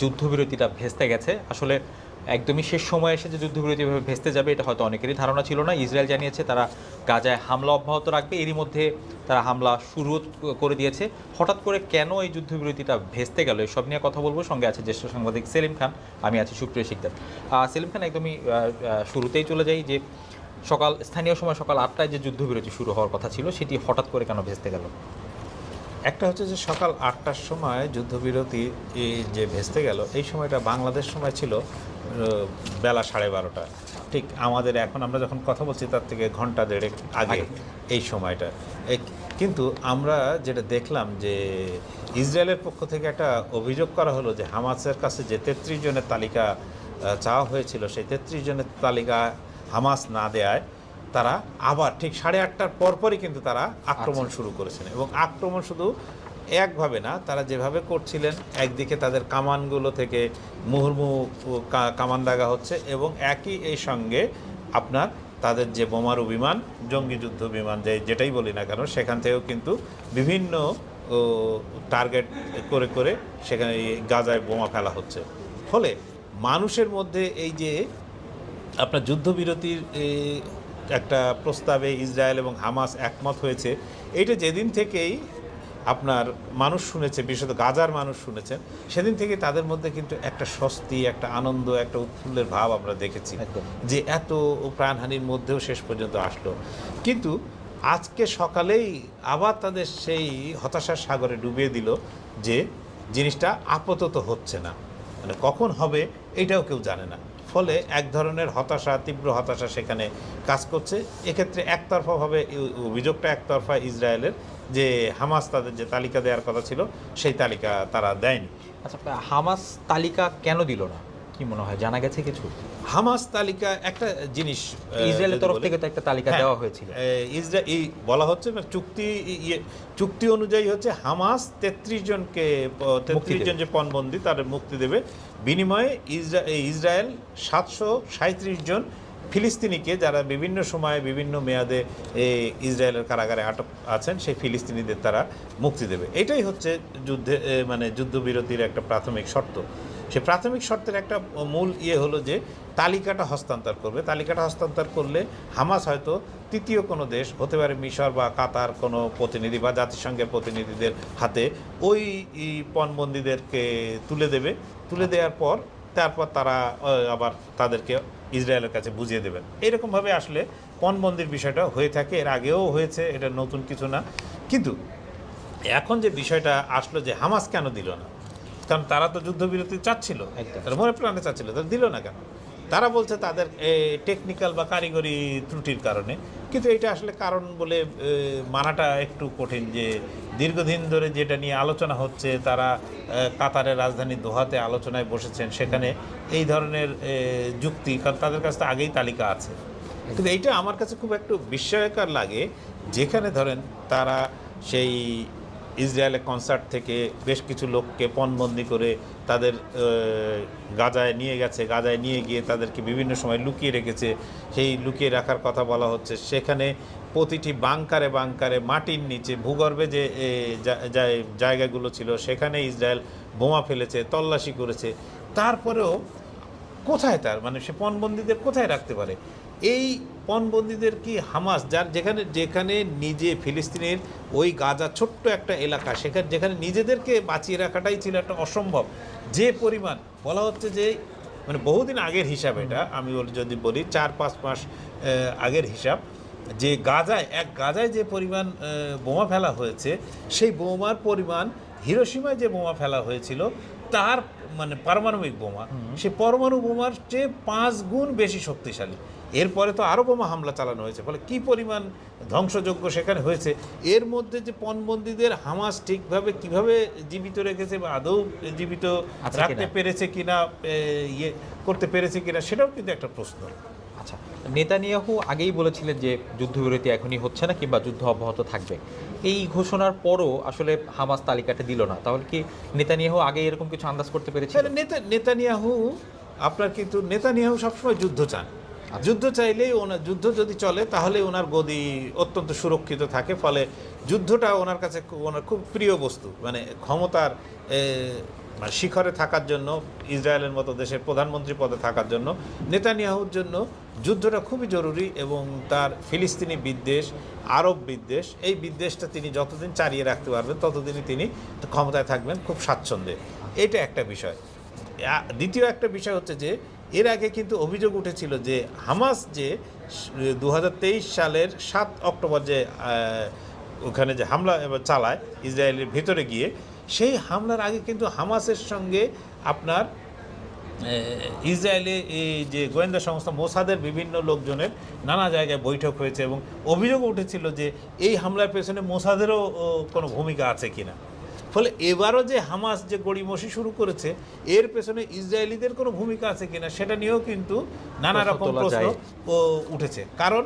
যুদ্ধবিরতিটা ভেস্তে গেছে। আসলে একদমই শেষ সময়ে এসে যে যুদ্ধবিরতি এভাবে ভেস্তে যাবে, এটা হয়তো অনেকেরই ধারণা ছিল না। ইসরায়েল জানিয়েছে তারা গাজায় হামলা অব্যাহত রাখবে। এরই মধ্যে তারা হামলা শুরু করে দিয়েছে। হঠাৎ করে কেন এই যুদ্ধবিরতিটা ভেস্তে গেল, এসব নিয়ে কথা বলব। সঙ্গে আছে জ্যেষ্ঠ সাংবাদিক সেলিম খান, আমি আছি সুপ্রিয় শিকদার। সেলিম খান, একদমই শুরুতেই চলে যাই যে সকাল, স্থানীয় সময় সকাল আটটায় যে যুদ্ধবিরতি শুরু হওয়ার কথা ছিল, সেটি হঠাৎ করে কেন ভেস্তে গেল? একটা হচ্ছে যে সকাল আটটার সময় যুদ্ধবিরতি এই যে ভেস্তে গেল এই সময়টা বাংলাদেশ সময় ছিল বেলা সাড়ে বারোটা ঠিক আমাদের এখন আমরা যখন কথা বলছি তার থেকে ঘণ্টা দেড়েক আগে। এই সময়টা কিন্তু আমরা যেটা দেখলাম যে ইসরায়েলের পক্ষ থেকে একটা অভিযোগ করা হলো যে হামাসের কাছে যে তেত্রিশ জনের তালিকা চাওয়া হয়েছিল সেই তেত্রিশ জনের তালিকা হামাস না দেয়ায় তারা আবার ঠিক সাড়ে আটটার পরপরই কিন্তু তারা আক্রমণ শুরু করেছেন এবং আক্রমণ শুধু একভাবে না তারা যেভাবে করছিলেন একদিকে তাদের কামানগুলো থেকে মুহুর্মুহু কামান দাগা হচ্ছে এবং একই এই সঙ্গে আপনার তাদের যে বোমারু বিমান জঙ্গি যুদ্ধ বিমান যে যেটাই বলি না কেন সেখান থেকেও কিন্তু বিভিন্ন টার্গেট করে করে সেখানে এই গাজায় বোমা ফেলা হচ্ছে। ফলে মানুষের মধ্যে এই যে আপনার যুদ্ধবিরতির একটা প্রস্তাবে ইসরায়েল এবং হামাস একমত হয়েছে। এইটা যেদিন থেকেই আপনার মানুষ শুনেছে বিশেষত গাজার মানুষ শুনেছেন সেদিন থেকে তাদের মধ্যে কিন্তু একটা স্বস্তি একটা আনন্দ একটা উৎফুল্লের ভাব আমরা দেখেছি যে এত প্রাণহানির মধ্যেও শেষ পর্যন্ত আসলো। কিন্তু আজকে সকালেই আবার তাদের সেই হতাশার সাগরে ডুবিয়ে দিল যে জিনিসটা আপাতত হচ্ছে না। মানে কখন হবে এটাও কেউ জানে না। ফলে এক ধরনের হতাশা, তীব্র হতাশা সেখানে কাজ করছে। এক্ষেত্রে একতরফাভাবে অভিযোগটা একতরফা ইসরায়েলের যে হামাস তাদের যে তালিকা দেওয়ার কথা ছিল, সেই তালিকা তারা দেয়নি। আচ্ছা হামাস তালিকা কেন দিল না? কি মনে হয়? জানা গেছে কিছু? হামাস তালিকা একটা জিনিস ইসরায়েলের তরফ থেকে তো একটা তালিকা হ্যাঁ, দেওয়া হয়েছিল। ইসরায়েল এই বলা হচ্ছে না চুক্তি ইয়ে চুক্তি অনুযায়ী হচ্ছে হামাস তেত্রিশ জনকে তেত্রিশ জন যে পণবন্দি তাদের মুক্তি দেবে। বিনিময়ে ইসরা- ইসরায়েল সাতশো সাঁত্রিশ জন ফিলিস্তিনিকে যারা বিভিন্ন সময়ে বিভিন্ন মেয়াদে এই ইসরায়েলের কারাগারে আটক আছেন সেই ফিলিস্তিনিদের তারা মুক্তি দেবে। এটাই হচ্ছে যুদ্ধে মানে যুদ্ধবিরতির একটা প্রাথমিক শর্ত। সে প্রাথমিক শর্তের একটা মূল ইয়ে হলো যে তালিকাটা হস্তান্তর করবে। তালিকাটা হস্তান্তর করলে হামাস হয়তো তৃতীয় কোনো দেশ হতে পারে মিশর বা কাতার কোনো প্রতিনিধি বা জাতিসংঘের প্রতিনিধিদের হাতে ওই পণবন্দীদেরকে তুলে দেবে। তুলে দেওয়ার পর তারপর তারা আবার তাদেরকে ইসরায়েলের কাছে বুঝিয়ে দেবেন। এরকমভাবে আসলে পণবন্দির বিষয়টা হয়ে থাকে। এর আগেও হয়েছে এটা নতুন কিছু না। কিন্তু এখন যে বিষয়টা আসলো যে হামাস কেন দিল না? কারণ তারা তো যুদ্ধবিরতি চাচ্ছিল। তারা মনে প্রাণে চাচ্ছিল তারা দিল না কেন? তারা বলছে তাদের টেকনিক্যাল বা কারিগরি ত্রুটির কারণে। কিন্তু এটা আসলে কারণ বলে মানাটা একটু কঠিন যে দীর্ঘদিন ধরে যেটা নিয়ে আলোচনা হচ্ছে তারা কাতারের রাজধানী দোহাতে আলোচনায় বসেছেন সেখানে এই ধরনের যুক্তি কারণ তাদের কাছে তো আগেই তালিকা আছে। কিন্তু এইটা আমার কাছে খুব একটু বিস্ময়কর লাগে যেখানে ধরেন তারা সেই ইসরায়েলের কনসার্ট থেকে বেশ কিছু লোককে পণবন্দি করে তাদের গাজায় নিয়ে গেছে, গাজায় নিয়ে গিয়ে তাদেরকে বিভিন্ন সময় লুকিয়ে রেখেছে। সেই লুকিয়ে রাখার কথা বলা হচ্ছে। সেখানে প্রতিটি বাংকারে বাংকারে মাটির নিচে, ভূগর্ভে যে, জায়গাগুলো ছিল, সেখানে ইসরায়েল বোমা ফেলেছে, তল্লাশি করেছে। তারপরেও কোথায় তার? মানে সে পণবন্দীদের কোথায় রাখতে পারে? এই পণবন্দীদের কি হামাস? যার যেখানে যেখানে নিজে ফিলিস্তিনের ওই গাজা ছোট্ট একটা এলাকা সেখানে যেখানে নিজেদেরকে বাঁচিয়ে রাখাটাই ছিল একটা অসম্ভব। যে পরিমাণ বলা হচ্ছে যে মানে বহুদিন আগের হিসাব এটা আমি বলি- যদি বলি চার পাঁচ মাস আগের হিসাব যে গাজায় এক গাজায় যে পরিমাণ বোমা ফেলা হয়েছে সেই বোমার পরিমাণ হিরোসীমায় যে বোমা ফেলা হয়েছিল তার মানে পারমাণবিক বোমা সে পরমাণু বোমার চেয়ে পাঁচ গুণ বেশি শক্তিশালী। এরপরে তো আরও বোমা হামলা চালানো হয়েছে। ফলে কি পরিমাণ ধ্বংসযোগ্য সেখানে হয়েছে? এর মধ্যে যে পণবন্দীদের হামাস ঠিকভাবে কীভাবে জীবিত রেখেছে বা আদৌ জীবিত রাখতে পেরেছে কিনা ইয়ে করতে পেরেছে কিনা সেটাও কিন্তু একটা প্রশ্ন। আচ্ছা নেতানিয়াহু আগেই বলেছিলেন যে যুদ্ধবিরতি এখনই হচ্ছে না কিংবা যুদ্ধ অব্যাহত থাকবে। এই ঘোষণার পরও আসলে হামাস তালিকাটা দিল না। তাহলে কি নেতানিয়াহু আগে এরকম কিছু আন্দাজ করতে পেরেছে নেতানিয়াহু আপনার কিন্তু নেতানিয়াহু সবসময় যুদ্ধ চান। যুদ্ধ চাইলেই ওনার যুদ্ধ যদি চলে তাহলে ওনার গদি অত্যন্ত সুরক্ষিত থাকে ফলে যুদ্ধটা ওনার কাছে খুব- ওনার খুব প্রিয় বস্তু। মানে ক্ষমতার মানে শিখরে থাকার জন্য ইসরায়েলের মতো দেশের প্রধানমন্ত্রী পদে থাকার জন্য নেতানিয়াহুর জন্য যুদ্ধটা খুবই জরুরি এবং তার ফিলিস্তিনি বিদ্বেষ আরব বিদ্বেষ এই বিদ্বেষটা তিনি যতদিন চালিয়ে রাখতে পারবেন ততদিনই তিনি ক্ষমতায় থাকবেন খুব স্বাচ্ছন্দ্যে। এটা একটা বিষয়। দ্বিতীয় একটা বিষয় হচ্ছে যে এর আগে কিন্তু অভিযোগ উঠেছিল যে হামাস যে দু হাজার তেইশ সালের সাত অক্টোবর যে ওখানে যে হামলা চালায় ইসরায়েলের ভিতরে গিয়ে, সেই হামলার আগে কিন্তু হামাসের সঙ্গে আপনার ইসরায়েলে এই যে গোয়েন্দা সংস্থা মোসাদের বিভিন্ন লোকজনের নানা জায়গায় বৈঠক হয়েছে এবং অভিযোগ উঠেছিল যে এই হামলার পেছনে মোসাদেরও কোনো ভূমিকা আছে কিনা। ফলে এবারও যে হামাস যে গড়িমসি শুরু করেছে এর পেছনে ইসরায়েলিদের কোনো ভূমিকা আছে কিনা সেটা নিয়েও কিন্তু নানা রকম প্রশ্ন উঠেছে। কারণ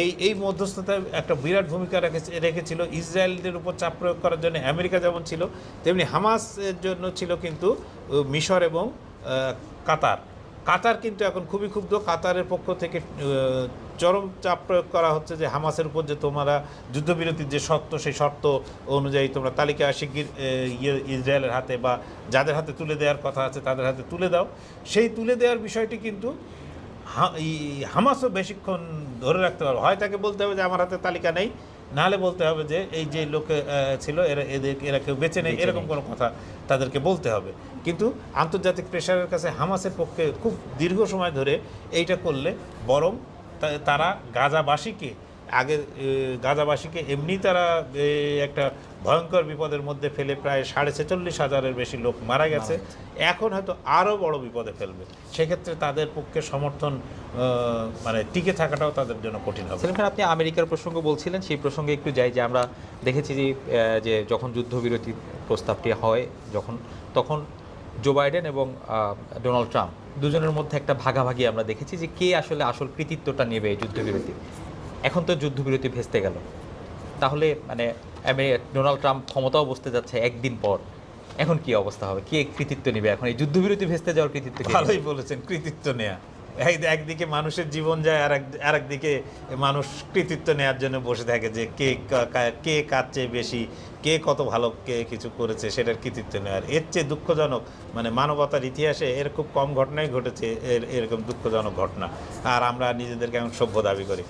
এই এই মধ্যস্থতায় একটা বিরাট ভূমিকা রেখেছে রেখেছিল ইসরায়েলদের উপর চাপ প্রয়োগ করার জন্য আমেরিকা যেমন ছিল তেমনি হামাসের জন্য ছিল কিন্তু মিশর এবং কাতার। কাতার কিন্তু এখন খুবই ক্ষুব্ধ কাতারের পক্ষ থেকে চরম চাপ প্রয়োগ করা হচ্ছে যে হামাসের উপর যে তোমরা যুদ্ধবিরতির যে শর্ত সেই শর্ত অনুযায়ী তোমরা তালিকা শিগগির ইয়ে ইসরায়েলের হাতে বা যাদের হাতে তুলে দেওয়ার কথা আছে তাদের হাতে তুলে দাও। সেই তুলে দেওয়ার বিষয়টি কিন্তু হামাসও বেশিক্ষণ ধরে রাখতে পারবে। হয় তাকে বলতে হবে যে আমার হাতে তালিকা নেই নাহলে বলতে হবে যে এই যে লোকে ছিল এরা এদের এরা কেউ বেঁচে নেই এরকম কোনো কথা তাদেরকে বলতে হবে। কিন্তু আন্তর্জাতিক প্রেশারের কাছে হামাসের পক্ষে খুব দীর্ঘ সময় ধরে এইটা করলে বরং তারা গাজাবাসীকে আগে গাজাবাসীকে এমনি তারা একটা ভয়ঙ্কর বিপদের মধ্যে ফেলে প্রায় সাড়ে ছেচল্লিশ হাজারের বেশি লোক মারা গেছে। এখন হয়তো আরও বড় বিপদে ফেলবে। সেক্ষেত্রে তাদের পক্ষে সমর্থন মানে টিকে থাকাটাও তাদের জন্য কঠিন হবে। সেলিম খান আপনি আমেরিকার প্রসঙ্গ বলছিলেন সেই প্রসঙ্গে একটু যাই যে আমরা দেখেছি যে যখন যুদ্ধবিরতি প্রস্তাবটি হয় যখন তখন জো বাইডেন এবং ডোনাল্ড ট্রাম্প দুজনের মধ্যে একটা ভাগাভাগি আমরা দেখেছি যে কে আসলে আসল কৃতিত্বটা নেবে এই যুদ্ধবিরতি। এখন তো যুদ্ধবিরতি ভেস্তে গেল। তাহলে মানে ডোনাল্ড ট্রাম্প ক্ষমতাও বসতে যাচ্ছে একদিন পর। এখন কি অবস্থা হবে? কে কৃতিত্ব নেবে এখন? এই যুদ্ধবিরতি ভেস্তে যাওয়ার কৃতিত্ব ভালোই বলেছেন কৃতিত্ব নেয়া। একদিকে মানুষের জীবন যায়, আর এক- আর একদিকে মানুষ কৃতিত্ব নেয়ার জন্য বসে থাকে যে কে কা- কার চেয়ে বেশি, কে কত ভালো, কে কিছু করেছে সেটার কৃতিত্ব নেওয়ার এর চেয়ে দুঃখজনক মানে মানবতার ইতিহাসে এর খুব কম ঘটনাই ঘটেছে এর এরকম দুঃখজনক ঘটনা। আর আমরা নিজেদেরকে এখন সভ্য দাবি করি।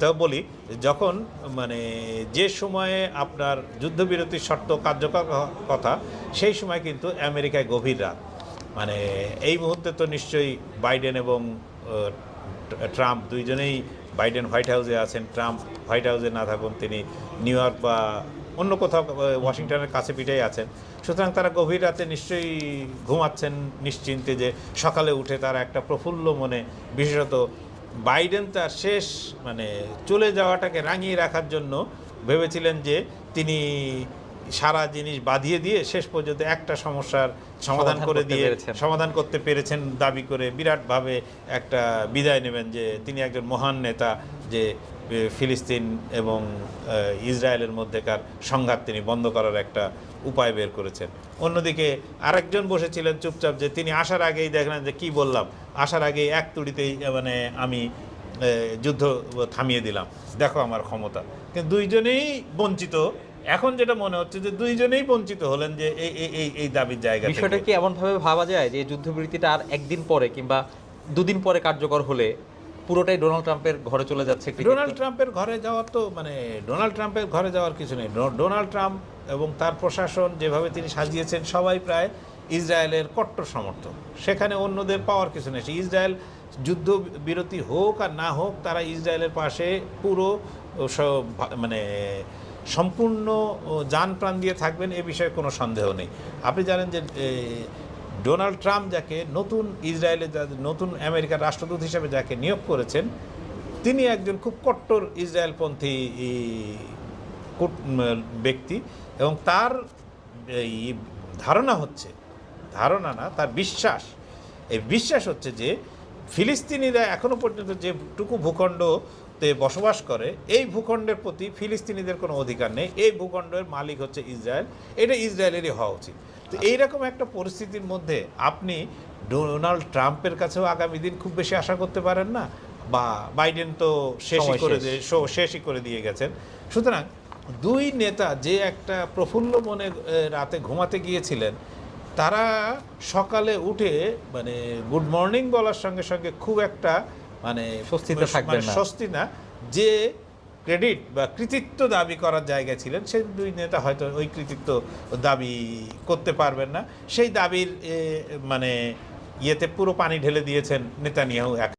তাও বলি, যখন মানে যে সময়ে আপনার যুদ্ধবিরতির শর্ত কার্যকর কথা, সেই সময় কিন্তু আমেরিকায় গভীর রাত। মানে এই মুহূর্তে তো নিশ্চয়ই বাইডেন এবং ট্রাম্প দুইজনেই বাইডেন হোয়াইট হাউসে আছেন। ট্রাম্প হোয়াইট হাউসে না থাকুন, তিনি নিউ ইয়র্ক বা অন্য কোথাও ওয়াশিংটনের কাছে পিঠেই আছেন। সুতরাং তারা গভীর রাতে নিশ্চয়ই ঘুমাচ্ছেন নিশ্চিন্তে যে সকালে উঠে তারা একটা প্রফুল্ল মনে, বিশেষত বাইডেন তার শেষ মানে চলে যাওয়াটাকে রাঙিয়ে রাখার জন্য ভেবেছিলেন যে তিনি সারা জিনিস বাঁধিয়ে দিয়ে শেষ পর্যন্ত একটা সমস্যার সমাধান করে দিয়ে সমাধান করতে পেরেছেন দাবি করে বিরাটভাবে একটা বিদায় নেবেন যে তিনি একজন মহান নেতা যে ফিলিস্তিন এবং ইসরায়েলের মধ্যেকার সংঘাত তিনি বন্ধ করার একটা উপায় বের করেছেন। অন্যদিকে আরেকজন বসেছিলেন চুপচাপ যে তিনি আসার আগেই দেখলেন যে কি বললাম আসার আগেই এক তুড়িতেই মানে আমি যুদ্ধ থামিয়ে দিলাম। দেখো আমার ক্ষমতা। কিন্তু দুইজনেই বঞ্চিত এখন যেটা মনে হচ্ছে যে দুইজনেই বঞ্চিত হলেন যে এই এই- এই এই দাবির জায়গা। বিষয়টা কি এমনভাবে ভাবা যায় যে যুদ্ধবিরতিটা আর একদিন পরে কিংবা দুদিন পরে কার্যকর হলে পুরোটাই ডোনাল্ড ট্রাম্পের ঘরে চলে যাচ্ছে ডোনাল্ড ট্রাম্পের ঘরে যাওয়ার তো মানে ডোনাল্ড ট্রাম্পের ঘরে যাওয়ার কিছু নেই। ডোনাল্ড ট্রাম্প এবং তার প্রশাসন যেভাবে তিনি সাজিয়েছেন সবাই প্রায় ইসরায়েলের কট্টর সমর্থক। সেখানে অন্যদের পাওয়ার কিছু নেই। ইসরায়েল যুদ্ধ বিরতি হোক আর না হোক তারা ইসরায়েলের পাশে পুরো মানে সম্পূর্ণ যান প্রাণ দিয়ে থাকবেন, এ বিষয়ে কোনো সন্দেহ নেই। আপনি জানেন যে ডোনাল্ড ট্রাম্প যাকে নতুন ইসরায়েলে যা- নতুন আমেরিকার রাষ্ট্রদূত হিসেবে যাকে নিয়োগ করেছেন, তিনি একজন খুব কট্টর ইসরায়েলপন্থী ব্যক্তি এবং তার, এই ধারণা হচ্ছে, ধারণা না, তার বিশ্বাস, এই বিশ্বাস হচ্ছে যে, ফিলিস্তিনিরা এখনও পর্যন্ত যেটুকু ভূখণ্ডতে বসবাস করে এই ভূখণ্ডের প্রতি ফিলিস্তিনিদের কোনো অধিকার নেই। এই ভূখণ্ডের মালিক হচ্ছে ইসরায়েল। এটা ইসরায়েলেরই হওয়া উচিত। তো এইরকম একটা পরিস্থিতির মধ্যে আপনি ডোনাল্ড ট্রাম্পের কাছেও আগামী দিন খুব বেশি আশা করতে পারেন না? বা বাইডেন তো শেষই করে দিয়ে শেষই করে দিয়ে গেছেন। সুতরাং দুই নেতা যে একটা প্রফুল্ল মনে রাতে ঘুমাতে গিয়েছিলেন তারা সকালে উঠে মানে গুড মর্নিং বলার সঙ্গে সঙ্গে খুব একটা মানে স্বস্তিতে থাকবেন মানে না। স্বস্তি না যে ক্রেডিট বা কৃতিত্ব দাবি করার জায়গা ছিলেন সেই দুই নেতা হয়তো ওই কৃতিত্ব দাবি করতে পারবেন না সেই দাবির মানে ইয়েতে পুরো পানি ঢেলে দিয়েছেন নেতানিয়াহু এক